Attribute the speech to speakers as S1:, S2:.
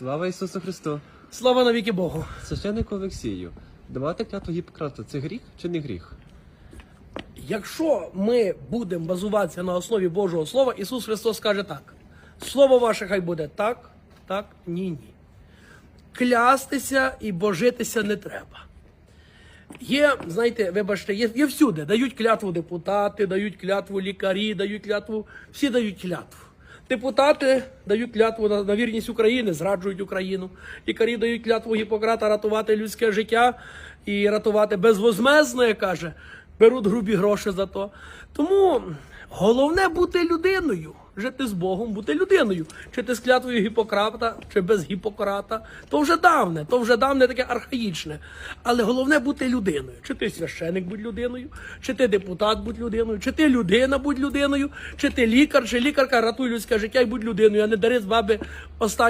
S1: Слава Ісусу Христу!
S2: Слава навіки Богу.
S1: Священнику Олексію, давати клятву Гіппократа – це гріх чи не гріх?
S2: Якщо ми будемо базуватися на основі Божого Слова, Ісус Христос каже так: Слово ваше хай буде так, так, ні, ні. Клястися і божитися не треба. Є, знаєте, вибачте, є, є всюди. Дають клятву депутати, дають клятву лікарі, дають клятву, всі дають клятву. Депутати дають клятву на, на вірність України, зраджують Україну. Лікарі дають клятву Гіппократа рятувати людське життя і рятувати безвозмезно, як каже, беруть грубі гроші за то. Тому головне бути людиною, жити з Богом, бути людиною. Чи ти з клятвою Гіппократа, чи без Гіппократа, то вже давне, то вже давне таке архаїчне. Але головне бути людиною. Чи ти священик будь людиною, чи ти депутат будь людиною, чи ти людина будь людиною, чи ти лікар, чи лікарка ратуй людське життя і будь людиною, а не дари з баби останні.